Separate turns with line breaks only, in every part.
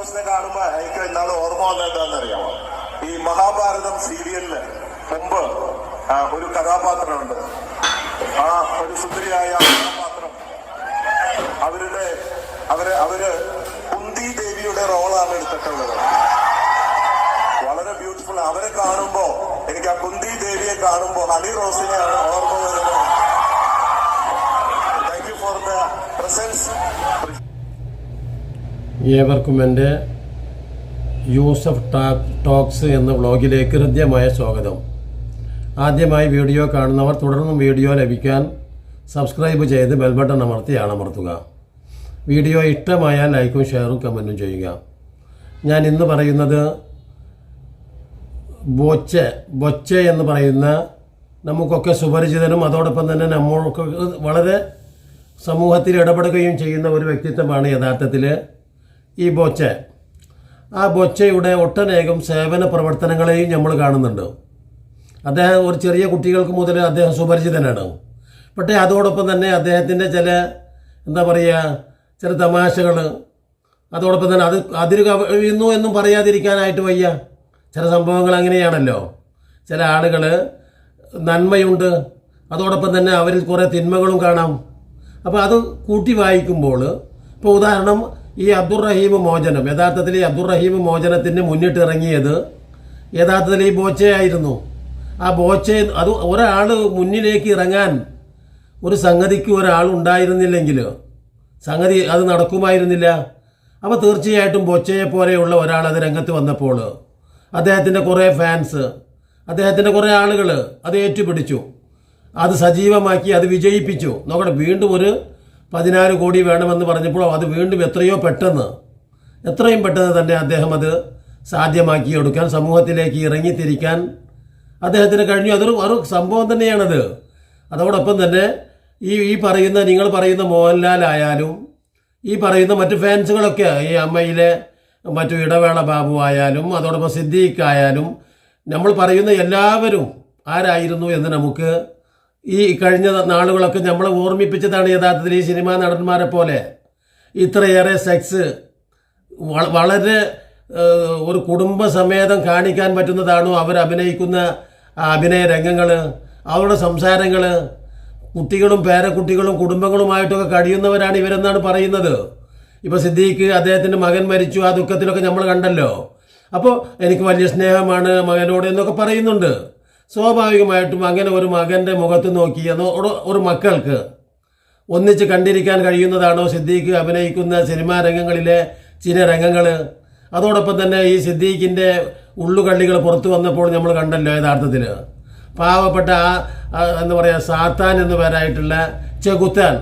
റോസിനെ കാണുമ്പോ എനിക്ക് ഇന്നാൾ ഓർമ്മ വന്നത് എന്താണെന്നറിയാമോ ഈ മഹാഭാരതം സീരിയലിൽ മുമ്പ് ഒരു കഥാപാത്രമുണ്ട്. ആ ഒരു സുന്ദരിയായ കഥാപാത്രം. അവരുടെ അവർ അവർ കുന്തി ദേവിയുടെ റോളാണ് എടുത്തിട്ടുള്ളത്. വളരെ ബ്യൂട്ടിഫുൾ അവരെ കാണുമ്പോ എനിക്ക് ആ കുന്തി ദേവിയെ കാണുമ്പോ ഹണി റോസിനെയാണ് ഓർമ്മ വരുന്നത്. Thank you for the presence
ഏവർക്കും എന്റെ യൂസഫ് ടാക് ടോക്സ് എന്ന വ്ളോഗിലേക്ക് ഹൃദ്യമായ സ്വാഗതം. ആദ്യമായി വീഡിയോ കാണുന്നവർ തുടർന്നും വീഡിയോ ലഭിക്കാൻ സബ്സ്ക്രൈബ് ചെയ്ത് ബെൽബട്ടൺ അമർത്തി ആണമർത്തുക വീഡിയോ ഇഷ്ടമായാൽ ലൈക്കും ഷെയറും കമന്റും ചെയ്യുക. ഞാൻ ഇന്ന് പറയുന്നത് ബൊച്ച ബൊച്ച എന്ന് പറയുന്ന നമുക്കൊക്കെ സുപരിചിതനും അതോടൊപ്പം തന്നെ നമ്മൾക്ക് വളരെ സമൂഹത്തിൽ ഇടപെടുകയും ചെയ്യുന്ന ഒരു വ്യക്തിത്വമാണ് യഥാർത്ഥത്തിൽ ഈ ബൊച്ച. ആ ബൊച്ചയുടെ ഒട്ടനേകം സേവന പ്രവർത്തനങ്ങളെയും നമ്മൾ കാണുന്നുണ്ട്. അദ്ദേഹം ഒരു ചെറിയ കുട്ടികൾക്ക് മുതൽ അദ്ദേഹം സുപരിചിതനാണ്. പക്ഷേ അതോടൊപ്പം തന്നെ അദ്ദേഹത്തിന്റെ ചില എന്താ പറയുക ചില തമാശകൾ അതോടൊപ്പം തന്നെ അത് അതിര് കവിയുന്നു എന്നും പറയാതിരിക്കാനായിട്ട് വയ്യ. ചില സംഭവങ്ങൾ അങ്ങനെയാണല്ലോ. ചില ആളുകൾ നന്മയുണ്ട്. അതോടൊപ്പം തന്നെ അവരിൽ കുറേ തിന്മകളും കാണാം. അപ്പോൾ അത് കൂട്ടി വായിക്കുമ്പോൾ ഇപ്പോൾ ഉദാഹരണം ഈ അബ്ദുറഹീം മോചനം. യഥാർത്ഥത്തിൽ ഈ അബ്ദുറഹീം മോചനത്തിന് മുന്നിട്ടിറങ്ങിയത് യഥാർത്ഥത്തിൽ ഈ ബോച്ചയായിരുന്നു. ആ ബോച്ച അത് ഒരാൾ മുന്നിലേക്ക് ഇറങ്ങാൻ ഒരു സംഗതിക്ക് ഒരാൾ ഉണ്ടായിരുന്നില്ലെങ്കിൽ സംഗതി അത് നടക്കുമായിരുന്നില്ല. അപ്പോൾ തീർച്ചയായിട്ടും ബോച്ചയെ പോലെയുള്ള ഒരാൾ അത് രംഗത്ത് വന്നപ്പോൾ അദ്ദേഹത്തിന്റെ കുറേ ഫാൻസ് അദ്ദേഹത്തിന്റെ കുറേ ആളുകൾ അത് ഏറ്റുപിടിച്ചു. അത് സജീവമാക്കി അത് വിജയിപ്പിച്ചു. നോക്കട്ടെ വീണ്ടും ഒരു പതിനാല് കോടി വേണമെന്ന് പറഞ്ഞപ്പോൾ അത് വീണ്ടും എത്രയോ പെട്ടെന്ന് എത്രയും പെട്ടെന്ന് തന്നെ അദ്ദേഹം അത് സാധ്യമാക്കി എടുക്കാൻ സമൂഹത്തിലേക്ക് ഇറങ്ങിത്തിരിക്കാൻ അദ്ദേഹത്തിന് കഴിഞ്ഞു. അതൊരു ഒരു സംഭവം തന്നെയാണത്. അതോടൊപ്പം തന്നെ ഈ ഈ പറയുന്ന നിങ്ങൾ പറയുന്ന മോഹൻലാൽ ആയാലും ഈ പറയുന്ന മറ്റ് ഫാൻസുകളൊക്കെ ഈ അമ്മയിലെ മറ്റു ഇടവേള ബാബു ആയാലും അതോടൊപ്പം സിദ്ദീഖ് ആയാലും നമ്മൾ പറയുന്ന എല്ലാവരും ആരായിരുന്നു എന്ന് നമുക്ക് ഈ കഴിഞ്ഞ നാളുകളൊക്കെ നമ്മളെ ഓർമ്മിപ്പിച്ചതാണ് യഥാർത്ഥത്തിൽ ഈ സിനിമാ നടന്മാരെ പോലെ. ഇത്രയേറെ സെക്സ് വളരെ ഒരു കുടുംബസമേതം കാണിക്കാൻ പറ്റുന്നതാണോ? അവർ അഭിനയിക്കുന്ന അഭിനയ രംഗങ്ങൾ അവരുടെ സംസാരങ്ങൾ കുട്ടികളും പേരക്കുട്ടികളും കുടുംബങ്ങളുമായിട്ടൊക്കെ കഴിയുന്നവരാണ് ഇവരെന്നാണ് പറയുന്നത്. ഇപ്പോൾ സിദ്ദീഖ് അദ്ദേഹത്തിന്റെ മകൻ മരിച്ചു ആ ദുഃഖത്തിലൊക്കെ നമ്മൾ കണ്ടല്ലോ. അപ്പോൾ എനിക്ക് വലിയ സ്നേഹമാണ് മകനോട് എന്നൊക്കെ പറയുന്നുണ്ട്. സ്വാഭാവികമായിട്ടും അങ്ങനെ ഒരു മകന്റെ മുഖത്ത് നോക്കി ഒരു- മക്കൾക്ക് ഒന്നിച്ച് കണ്ടിരിക്കാൻ കഴിയുന്നതാണോ സിദ്ദീഖ് അഭിനയിക്കുന്ന സിനിമാ രംഗങ്ങളിലെ ചില രംഗങ്ങൾ അതോടൊപ്പം തന്നെ ഈ സിദ്ദീഖിന്റെ ഉള്ളുകള്ളികൾ പുറത്തു വന്നപ്പോൾ നമ്മൾ കണ്ടല്ലോ യഥാർത്ഥത്തിൽ പാവപ്പെട്ട ആ എന്താ പറയുക സാത്താൻ എന്ന് പേരായിട്ടുള്ള ചെകുത്താൻ.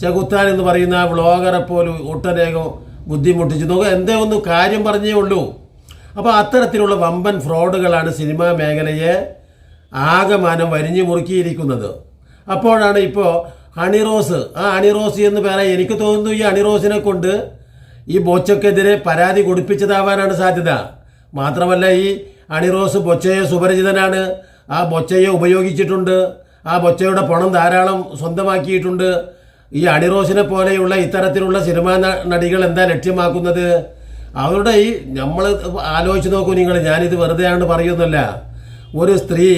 ചെകുത്താൻ എന്ന് പറയുന്ന വ്ളോഗറെ പോലും ഒട്ടനേകം ബുദ്ധിമുട്ടിച്ചു. നോക്കുക എന്തേ ഒന്ന് കാര്യം പറഞ്ഞേ ഉള്ളൂ. അപ്പോൾ അത്തരത്തിലുള്ള വമ്പൻ ഫ്രോഡുകളാണ് സിനിമാ മേഖലയെ ആകമാനം വരിഞ്ഞു മുറുക്കിയിരിക്കുന്നത്. അപ്പോഴാണ് ഇപ്പോൾ അണിറോസ് ആ അണിറോസ് എന്ന് പറയാൻ എനിക്ക് തോന്നുന്നു ഈ അണിറോസിനെ കൊണ്ട് ഈ ബൊച്ചക്കെതിരെ പരാതി കൊടുപ്പിച്ചതാവാനാണ് സാധ്യത. മാത്രമല്ല ഈ അണിറോസ് ബൊച്ചയെ സുപരിചിതനാണ്. ആ ബൊച്ചയെ ഉപയോഗിച്ചിട്ടുണ്ട്. ആ ബൊച്ചയുടെ പണം ധാരാളം സ്വന്തമാക്കിയിട്ടുണ്ട്. ഈ അണിറോസിനെ പോലെയുള്ള ഇത്തരത്തിലുള്ള സിനിമാ നടികൾ എന്താ ലക്ഷ്യമാക്കുന്നത്? അവരുടെ ഈ നമ്മൾ ആലോചിച്ച് നോക്കൂ നിങ്ങൾ ഞാനിത് വെറുതെയാണ് പറയുന്നല്ല ഒരു സ്ത്രീ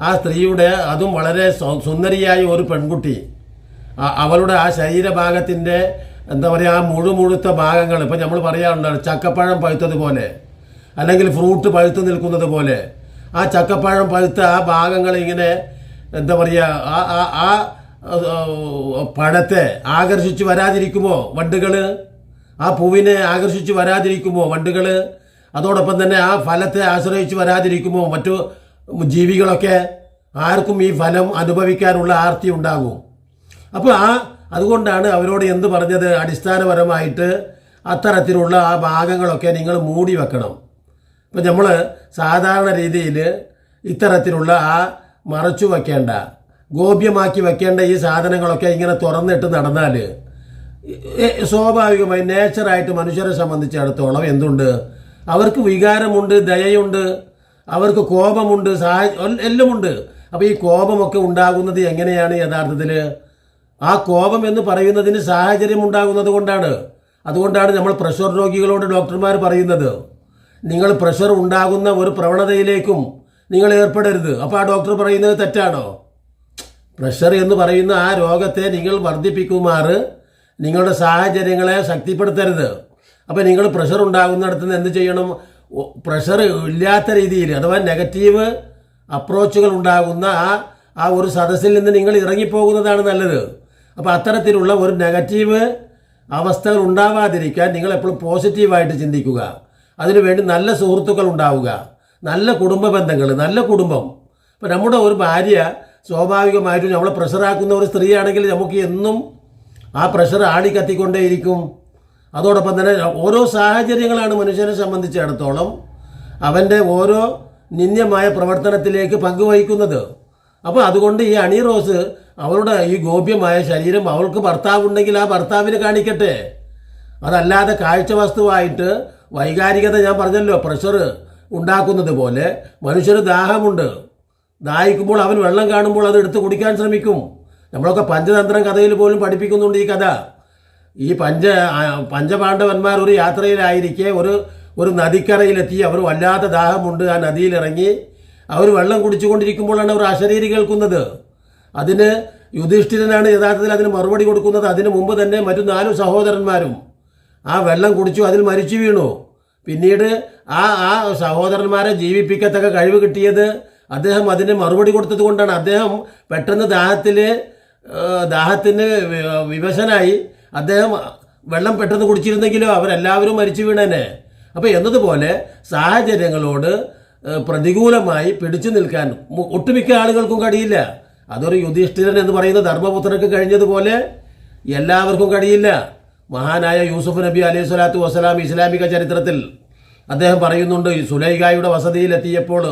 ആ സ്ത്രീയുടെ അതും വളരെ സുന്ദരിയായ ഒരു പെൺകുട്ടി. അവളുടെ ആ ശരീരഭാഗത്തിന്റെ എന്താ പറയുക ആ മുഴുമുഴുത്ത ഭാഗങ്ങൾ ഇപ്പം നമ്മൾ പറയാറുണ്ട് ചക്കപ്പഴം പഴുത്തതുപോലെ അല്ലെങ്കിൽ ഫ്രൂട്ട് പഴുത്ത് നിൽക്കുന്നത് പോലെ. ആ ചക്കപ്പഴം പഴുത്ത ആ ഭാഗങ്ങൾ ഇങ്ങനെ എന്താ പറയുക ആ ആ ആ, പഴത്തെ ആകർഷിച്ച് വരാതിരിക്കുമോ വണ്ടുകൾ? ആ പൂവിനെ ആകർഷിച്ചു വരാതിരിക്കുമോ വണ്ടുകൾ? അതോടൊപ്പം തന്നെ ആ ഫലത്തെ ആശ്രയിച്ച് വരാതിരിക്കുമോ മറ്റു ജീവികളൊക്കെ ആർക്കും ഈ ഫലം അനുഭവിക്കാനുള്ള ആർത്തി ഉണ്ടാകും. അപ്പോൾ ആ അതുകൊണ്ടാണ് അവരോട് എന്ത് പറഞ്ഞത്? അടിസ്ഥാനപരമായിട്ട് അത്തരത്തിലുള്ള ആ ഭാഗങ്ങളൊക്കെ നിങ്ങൾ മൂടി വെക്കണം. ഇപ്പം നമ്മൾ സാധാരണ രീതിയിൽ ഇത്തരത്തിലുള്ള ആ മറച്ചു വയ്ക്കേണ്ട ഗോപ്യമാക്കി വെക്കേണ്ട ഈ സാധനങ്ങളൊക്കെ ഇങ്ങനെ തുറന്നിട്ട് നടന്നാൽ സ്വാഭാവികമായി നേച്ചറായിട്ട് മനുഷ്യരെ സംബന്ധിച്ചിടത്തോളം എന്തുണ്ട്? അവർക്ക് വികാരമുണ്ട് ദയയുണ്ട്. അവർക്ക് കോപമുണ്ട് സഹായ എല്ലാമുണ്ട്. അപ്പോൾ ഈ കോപമൊക്കെ ഉണ്ടാകുന്നത് എങ്ങനെയാണ് യഥാർത്ഥത്തിൽ ആ കോപം എന്ന് പറയുന്നതിന് സാഹചര്യം ഉണ്ടാകുന്നത് കൊണ്ടാണ്. അതുകൊണ്ടാണ് നമ്മൾ പ്രഷർ രോഗികളോട് ഡോക്ടർമാർ പറയുന്നത്. നിങ്ങൾ പ്രഷർ ഉണ്ടാകുന്ന ഒരു പ്രവണതയിലേക്കും നിങ്ങൾ ഏർപ്പെടരുത്. അപ്പോൾ ആ ഡോക്ടർ പറയുന്നത് തെറ്റാണോ? പ്രഷർ എന്ന് പറയുന്ന ആ രോഗത്തെ നിങ്ങൾ വർദ്ധിപ്പിക്കുമാറ്. നിങ്ങളുടെ സാഹചര്യങ്ങളെ ശക്തിപ്പെടുത്തരുത്. അപ്പോൾ നിങ്ങൾ പ്രഷർ ഉണ്ടാകുന്നിടത്ത് നിന്ന് എന്ത് ചെയ്യണം? പ്രഷർ ഇല്ലാത്ത രീതിയിൽ അഥവാ നെഗറ്റീവ് അപ്രോച്ചുകൾ ഉണ്ടാകുന്ന ആ ആ ഒരു സദസ്സിൽ നിന്ന് നിങ്ങൾ ഇറങ്ങിപ്പോകുന്നതാണ് നല്ലത്. അപ്പോൾ അത്തരത്തിലുള്ള ഒരു നെഗറ്റീവ് അവസ്ഥകൾ ഉണ്ടാവാതിരിക്കാൻ നിങ്ങൾ എപ്പോഴും പോസിറ്റീവായിട്ട് ചിന്തിക്കുക. അതിനുവേണ്ടി നല്ല സുഹൃത്തുക്കൾ ഉണ്ടാവുക. നല്ല കുടുംബ ബന്ധങ്ങൾ നല്ല കുടുംബം. ഇപ്പം നമ്മുടെ ഒരു ഭാര്യ സ്വാഭാവികമായിട്ടും നമ്മളെ പ്രഷറാക്കുന്ന ഒരു സ്ത്രീയാണെങ്കിൽ നമുക്ക് എന്നും ആ പ്രഷർ ആടി കത്തിക്കൊണ്ടേയിരിക്കും അതോടൊപ്പം തന്നെ ഓരോ സാഹചര്യങ്ങളാണ് മനുഷ്യനെ സംബന്ധിച്ചിടത്തോളം അവന്റെ ഓരോ നിന്ദ്യമായ പ്രവർത്തനത്തിലേക്ക് പങ്കുവഹിക്കുന്നത്. അപ്പോൾ അതുകൊണ്ട് ഈ അണി റോസ് അവളുടെ ഈ ഗോപ്യമായ ശരീരം അവൾക്ക് ഭർത്താവുണ്ടെങ്കിൽ ആ ഭർത്താവിന് കാണിക്കട്ടെ. അതല്ലാതെ കാഴ്ച വസ്തുവായിട്ട് വൈകാരികത ഞാൻ പറഞ്ഞല്ലോ പ്രഷർ ഉണ്ടാക്കുന്നത് പോലെ മനുഷ്യന് ദാഹമുണ്ട്. ദാഹിക്കുമ്പോൾ അവൻ വെള്ളം കാണുമ്പോൾ അത് എടുത്ത് കുടിക്കാൻ ശ്രമിക്കും. നമ്മളൊക്കെ പഞ്ചതന്ത്രം കഥയിൽ പോലും പഠിപ്പിക്കുന്നുണ്ട് ഈ കഥ. ഈ പഞ്ച പഞ്ചപാണ്ഡവന്മാർ ഒരു യാത്രയിലായിരിക്കെ ഒരു ഒരു നദിക്കരയിലെത്തി. അവർ വല്ലാത്ത ദാഹമുണ്ട്. ആ നദിയിലിറങ്ങി അവർ വെള്ളം കുടിച്ചുകൊണ്ടിരിക്കുമ്പോഴാണ് അവർ അശരീരി കേൾക്കുന്നത്. അതിന് യുധിഷ്ഠിരനാണ് യഥാർത്ഥത്തിൽ അതിന് മറുപടി കൊടുക്കുന്നത്. അതിന് മുമ്പ് തന്നെ മറ്റു നാലു സഹോദരന്മാരും ആ വെള്ളം കുടിച്ചു അതിൽ മരിച്ചു വീണു. പിന്നീട് ആ ആ സഹോദരന്മാരെ ജീവിപ്പിക്കത്തക്ക കഴിവ് കിട്ടിയത് അദ്ദേഹം അതിന് മറുപടി കൊടുത്തത് കൊണ്ടാണ്. അദ്ദേഹം പെട്ടെന്ന് ദാഹത്തിൽ ദാഹത്തിന് വിവശനായി. അദ്ദേഹം വെള്ളം പെട്ടെന്ന് കുടിച്ചിരുന്നെങ്കിലോ അവരെല്ലാവരും മരിച്ചു വീണേനെ. അപ്പോൾ എന്നതുപോലെ സാഹചര്യങ്ങളോട് പ്രതികൂലമായി പിടിച്ചു നിൽക്കാൻ ഒട്ടുമിക്ക ആളുകൾക്കും കഴിയില്ല. അതൊരു യുധിഷ്ഠിരൻ എന്ന് പറയുന്ന ധർമ്മപുത്രർക്ക് കഴിഞ്ഞതുപോലെ എല്ലാവർക്കും കഴിയില്ല. മഹാനായ യൂസുഫ് നബി അലൈഹി സ്വലാത്തു വസ്സലാം ഇസ്ലാമിക ചരിത്രത്തിൽ അദ്ദേഹം പറയുന്നുണ്ട് സുലൈഖായുടെ വസതിയിലെത്തിയപ്പോൾ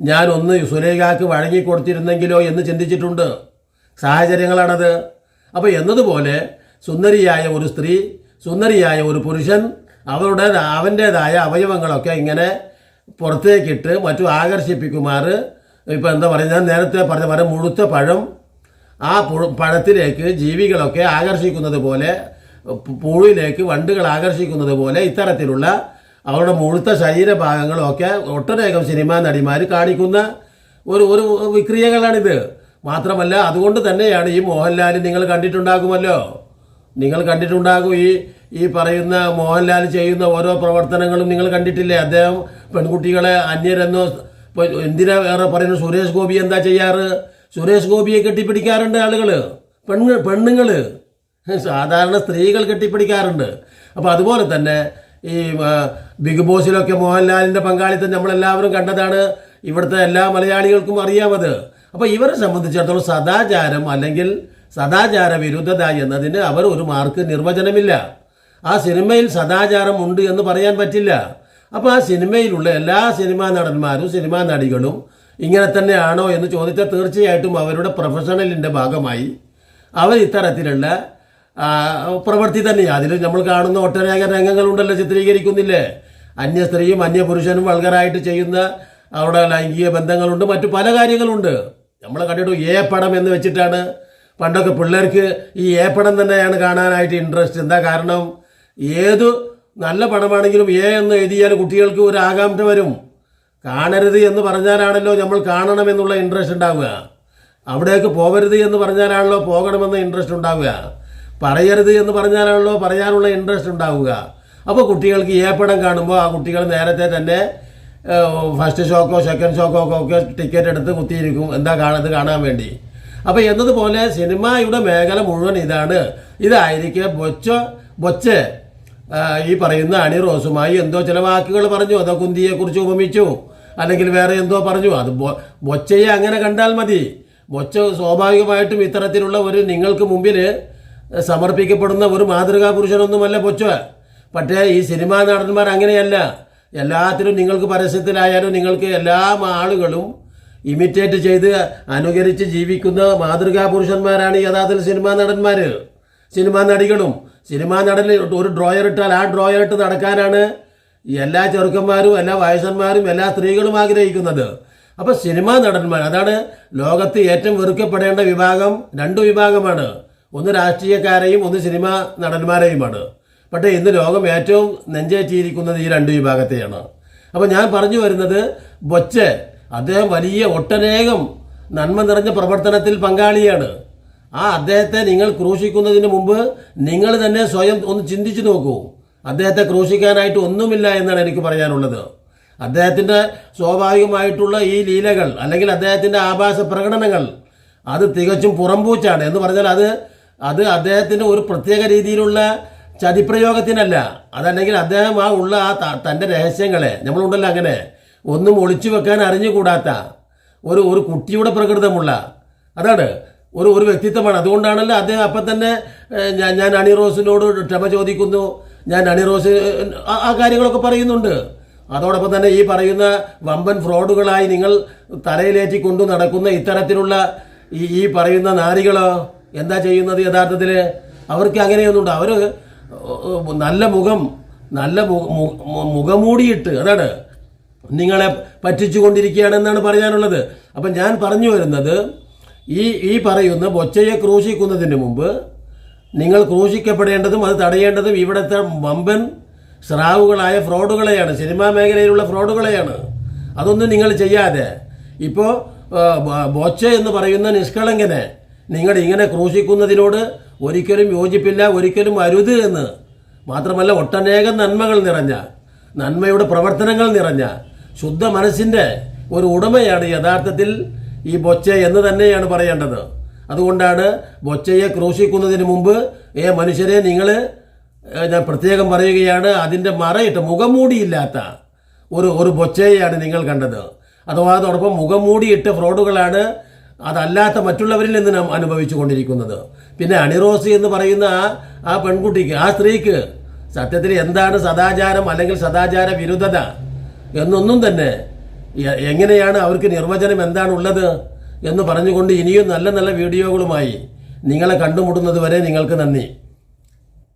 ഞാൻ ഒന്ന് സുലൈഖാക്ക് വഴങ്ങിക്കൊടുത്തിരുന്നെങ്കിലോ എന്ന് ചിന്തിച്ചിട്ടുണ്ട്. സാഹചര്യങ്ങളാണത്. അപ്പോൾ എന്നതുപോലെ സുന്ദരിയായ ഒരു സ്ത്രീ സുന്ദരിയായ ഒരു പുരുഷൻ അവരുടെ അവന്റേതായ അവയവങ്ങളൊക്കെ ഇങ്ങനെ പുറത്തേക്കിട്ട് മറ്റു ആകർഷിപ്പിക്കുമാർ ഇപ്പം എന്താ പറയുക ഞാൻ നേരത്തെ പറഞ്ഞ പോലെ മുഴുത്ത പഴം ആ പുഴ- പഴത്തിലേക്ക് ജീവികളൊക്കെ ആകർഷിക്കുന്നത് പോലെ പുഴുവിലേക്ക് വണ്ടുകൾ ആകർഷിക്കുന്നത് പോലെ ഇത്തരത്തിലുള്ള അവരുടെ മുഴുത്ത ശരീരഭാഗങ്ങളൊക്കെ ഒട്ടനേകം സിനിമാ നടിമാർ കാണിക്കുന്ന ഒരു ഒരു വിക്രിയകളാണിത്. മാത്രമല്ല അതുകൊണ്ട് തന്നെയാണ് ഈ മോഹൻലാൽ നിങ്ങൾ കണ്ടിട്ടുണ്ടാകുമല്ലോ. നിങ്ങൾ കണ്ടിട്ടുണ്ടാകും ഈ ഈ പറയുന്ന മോഹൻലാൽ ചെയ്യുന്ന ഓരോ പ്രവർത്തനങ്ങളും നിങ്ങൾ കണ്ടിട്ടില്ലേ? അദ്ദേഹം പെൺകുട്ടികളെ അന്യരെന്നോ എന്തിനാ വേറെ പറയുന്നു സുരേഷ് ഗോപി എന്താ ചെയ്യാറ്? സുരേഷ് ഗോപിയെ കെട്ടിപ്പിടിക്കാറുണ്ട് ആളുകൾ പെണ്ണ് പെണ്ണുങ്ങൾ സാധാരണ സ്ത്രീകൾ കെട്ടിപ്പിടിക്കാറുണ്ട്. അപ്പോൾ അതുപോലെ തന്നെ ഈ ബിഗ് ബോസിലൊക്കെ മോഹൻലാലിന്റെ പങ്കാളിത്തം നമ്മളെല്ലാവരും കണ്ടതാണ്. ഇവിടുത്തെ എല്ലാ മലയാളികൾക്കും അറിയാമത് അപ്പോൾ ഇവരെ സംബന്ധിച്ചിടത്തോളം സദാചാരം അല്ലെങ്കിൽ സദാചാര വിരുദ്ധത എന്നതിന് അവർ ഒരു മാർക്ക് നിർവചനമില്ല. ആ സിനിമയിൽ സദാചാരം ഉണ്ട് എന്ന് പറയാൻ പറ്റില്ല. അപ്പോൾ ആ സിനിമയിലുള്ള എല്ലാ സിനിമാ നടന്മാരും സിനിമാ നടികളും ഇങ്ങനെ തന്നെയാണോ എന്ന് ചോദിച്ചാൽ തീർച്ചയായിട്ടും അവരുടെ പ്രൊഫഷണലിന്റെ ഭാഗമായി അവർ ഇത്തരത്തിലുള്ള പ്രവൃത്തി തന്നെയാണ് അതിൽ നമ്മൾ കാണുന്ന ഒട്ടനേകം രംഗങ്ങളുണ്ടല്ലോ ചിത്രീകരിക്കുന്നില്ലേ? അന്യ സ്ത്രീയും അന്യ പുരുഷനും വൾഗറായിട്ട് ചെയ്യുന്ന അവിടെ ലൈംഗിക ബന്ധങ്ങളുണ്ട് മറ്റു പല കാര്യങ്ങളുണ്ട്. നമ്മൾ കണ്ടിട്ട് ഏ പടം എന്ന് വെച്ചിട്ടാണ് പണ്ടൊക്കെ പിള്ളേർക്ക് ഈ ഏ പടം തന്നെയാണ് കാണാനായിട്ട് ഇൻട്രസ്റ്റ് എന്താ കാരണം? ഏത് നല്ല പടമാണെങ്കിലും ഏ എന്ന് എഴുതിയാൽ കുട്ടികൾക്ക് ഒരു ആകാംക്ഷ വരും. കാണരുത് എന്ന് പറഞ്ഞാലാണല്ലോ നമ്മൾ കാണണമെന്നുള്ള ഇൻട്രസ്റ്റ് ഉണ്ടാവുക. അവിടേക്ക് പോകരുത് എന്ന് പറഞ്ഞാലാണല്ലോ പോകണമെന്ന ഇൻട്രസ്റ്റ് ഉണ്ടാവുക. പറയരുത് എന്ന് പറഞ്ഞാലാണല്ലോ പറയാനുള്ള ഇൻട്രസ്റ്റ് ഉണ്ടാവുക. അപ്പോൾ കുട്ടികൾക്ക് ഏ പടം കാണുമ്പോൾ ആ കുട്ടികൾ നേരത്തെ തന്നെ ഫസ്റ്റ് ഷോക്കോ സെക്കൻഡ് ഷോക്കോ ഒക്കെ ടിക്കറ്റ് എടുത്ത് കുത്തിയിരിക്കും. എന്താ കാണുന്നത് കാണാൻ വേണ്ടി. അപ്പോൾ എന്നതുപോലെ സിനിമയുടെ മേഖല മുഴുവൻ ഇതാണ്. ഇതായിരിക്കെ ബൊച്ച ബൊച്ച ഈ പറയുന്ന അണി റോസുമായി എന്തോ ചില വാക്കുകൾ പറഞ്ഞു. അതോ കുന്തിയെക്കുറിച്ച് ഉപമിച്ചു. അല്ലെങ്കിൽ വേറെ എന്തോ പറഞ്ഞു. അത് ബൊച്ചയെ അങ്ങനെ കണ്ടാൽ മതി. ബൊച്ച സ്വാഭാവികമായിട്ടും ഇത്തരത്തിലുള്ള ഒരു നിങ്ങൾക്ക് മുമ്പിൽ സമർപ്പിക്കപ്പെടുന്ന ഒരു മാതൃകാ പുരുഷനൊന്നുമല്ല ബൊച്ച. പക്ഷേ ഈ സിനിമാ നടന്മാർ അങ്ങനെയല്ല. എല്ലാത്തിനും നിങ്ങൾക്ക് പരസ്യത്തിലായാലും നിങ്ങൾക്ക് എല്ലാ ആളുകളും ഇമിറ്റേറ്റ് ചെയ്ത് അനുകരിച്ച് ജീവിക്കുന്ന മാതൃകാ പുരുഷന്മാരാണ് യഥാർത്ഥത്തിൽ സിനിമാ നടന്മാർ സിനിമാ നടികളും. സിനിമാ നടൻ ഒരു ഡ്രോയർ ഇട്ടാൽ ആ ഡ്രോയർ ഇട്ട് നടക്കാനാണ് എല്ലാ ചെറുക്കന്മാരും എല്ലാ വയസ്സന്മാരും എല്ലാ സ്ത്രീകളും ആഗ്രഹിക്കുന്നത്. അപ്പോൾ സിനിമാ നടന്മാർ അതാണ് ലോകത്ത് ഏറ്റവും വെറുക്കപ്പെടേണ്ട വിഭാഗം രണ്ട് വിഭാഗമാണ്. ഒന്ന് രാഷ്ട്രീയക്കാരെയും ഒന്ന് സിനിമാ നടന്മാരെയുമാണ്. പക്ഷേ ഇന്ന് ലോകം ഏറ്റവും നെഞ്ചേറ്റിയിരിക്കുന്നത് ഈ രണ്ട് വിഭാഗത്തെയാണ്. അപ്പോൾ ഞാൻ പറഞ്ഞു വരുന്നത് ബൊച്ചെ അദ്ദേഹം വലിയ ഒട്ടനേകം നന്മ നിറഞ്ഞ പ്രവർത്തനത്തിൽ പങ്കാളിയാണ്. ആ അദ്ദേഹത്തെ നിങ്ങൾ ക്രൂശിക്കുന്നതിന് മുമ്പ് നിങ്ങൾ തന്നെ സ്വയം ഒന്ന് ചിന്തിച്ചു നോക്കൂ. അദ്ദേഹത്തെ ക്രൂശിക്കാനായിട്ട് ഒന്നുമില്ല എന്നാണ് എനിക്ക് പറയാനുള്ളത്. അദ്ദേഹത്തിന്റെ സ്വാഭാവികമായിട്ടുള്ള ഈ ലീലകൾ അല്ലെങ്കിൽ അദ്ദേഹത്തിന്റെ ആഭാസ പ്രകടനങ്ങൾ അത് തികച്ചും പുറംപൂച്ചാണ്. എന്ന് പറഞ്ഞാൽ അത് അത് അദ്ദേഹത്തിന്റെ ഒരു പ്രത്യേക രീതിയിലുള്ള ചതിപ്രയോഗത്തിനല്ല. അതല്ലെങ്കിൽ അദ്ദേഹം ആ ഉള്ള ആ തന്റെ രഹസ്യങ്ങളെ നമ്മളുണ്ടല്ലോ അങ്ങനെ ഒന്നും ഒളിച്ചു വെക്കാൻ അറിഞ്ഞുകൂടാത്ത ഒരു ഒരു കുട്ടിയുടെ പ്രകൃതമുള്ള അതാണ്. ഒരു ഒരു വ്യക്തിത്വമാണ്. അതുകൊണ്ടാണല്ലോ അദ്ദേഹം അപ്പം തന്നെ ഞാൻ ഞാൻ അണി റോസിനോട് ക്ഷമ ചോദിക്കുന്നു. ഞാൻ അണി റോസ് ആ- കാര്യങ്ങളൊക്കെ പറയുന്നുണ്ട്. അതോടൊപ്പം തന്നെ ഈ പറയുന്ന വമ്പൻ ഫ്രോഡുകളായി നിങ്ങൾ തലയിലേറ്റി കൊണ്ടു നടക്കുന്ന ഇത്തരത്തിലുള്ള ഈ ഈ പറയുന്ന നാരികളോ എന്താ ചെയ്യുന്നത് യഥാർത്ഥത്തിൽ അവർക്ക് അങ്ങനെയൊന്നുണ്ട്. അവർ നല്ല മുഖം നല്ല മുഖമൂടിയിട്ട് അതാണ്. നിങ്ങളെ പറ്റിച്ചു കൊണ്ടിരിക്കുകയാണെന്നാണ് പറയാനുള്ളത്. അപ്പം ഞാൻ പറഞ്ഞു വരുന്നത് ഈ ഈ പറയുന്ന ബൊച്ചയെ ക്രൂശിക്കുന്നതിന് മുമ്പ് നിങ്ങൾ ക്രൂശിക്കപ്പെടേണ്ടതും അത് തടയേണ്ടതും ഇവിടുത്തെ വമ്പൻ സ്രാവുകളായ ഫ്രോഡുകളെയാണ് സിനിമാ മേഖലയിലുള്ള ഫ്രോഡുകളെയാണ്. അതൊന്നും നിങ്ങൾ ചെയ്യാതെ. ഇപ്പോൾ ബൊച്ച എന്ന് പറയുന്ന നിഷ്കളങ്കനെ നിങ്ങൾ ഇങ്ങനെ ക്രൂശിക്കുന്നതിനോട് ഒരിക്കലും യോജിപ്പില്ല ഒരിക്കലും അരുത് എന്ന്. മാത്രമല്ല ഒട്ടനേകം നന്മകൾ നിറഞ്ഞ നന്മയുടെ പ്രവർത്തനങ്ങൾ നിറഞ്ഞ ശുദ്ധ മനസ്സിന്റെ ഒരു ഉടമയാണ് യഥാർത്ഥത്തിൽ ഈ ബൊച്ച എന്ന് തന്നെയാണ് പറയേണ്ടത്. അതുകൊണ്ടാണ് ബൊച്ചയെ ക്രൂശിക്കുന്നതിന് മുമ്പ് ഏ മനുഷ്യരെ നിങ്ങൾ ഞാൻ പ്രത്യേകം പറയുകയാണ് അതിന്റെ മറയിട്ട് മുഖംമൂടിയില്ലാത്ത ഒരു ഒരു ബൊച്ചയെയാണ് നിങ്ങൾ കണ്ടത്. അഥവാ അതോടൊപ്പം മുഖംമൂടിയിട്ട ഫ്രോഡുകളാണ് അതല്ലാത്ത മറ്റുള്ളവരിൽ നിന്ന് നാം അനുഭവിച്ചു കൊണ്ടിരിക്കുന്നത് പിന്നെ അണിറോസി എന്ന് പറയുന്ന ആ ആ പെൺകുട്ടിക്ക് ആ സ്ത്രീക്ക് സത്യത്തിൽ എന്താണ് സദാചാരം അല്ലെങ്കിൽ സദാചാര വിരുദ്ധത? എന്നൊന്നും തന്നെ. എങ്ങനെയാണ് അവർക്ക് നിർവചനം എന്താണുള്ളത് എന്ന് പറഞ്ഞുകൊണ്ട് ഇനിയും നല്ല നല്ല വീഡിയോകളുമായി നിങ്ങളെ കണ്ടുമുട്ടുന്നത് വരെ നിങ്ങൾക്ക് നന്ദി.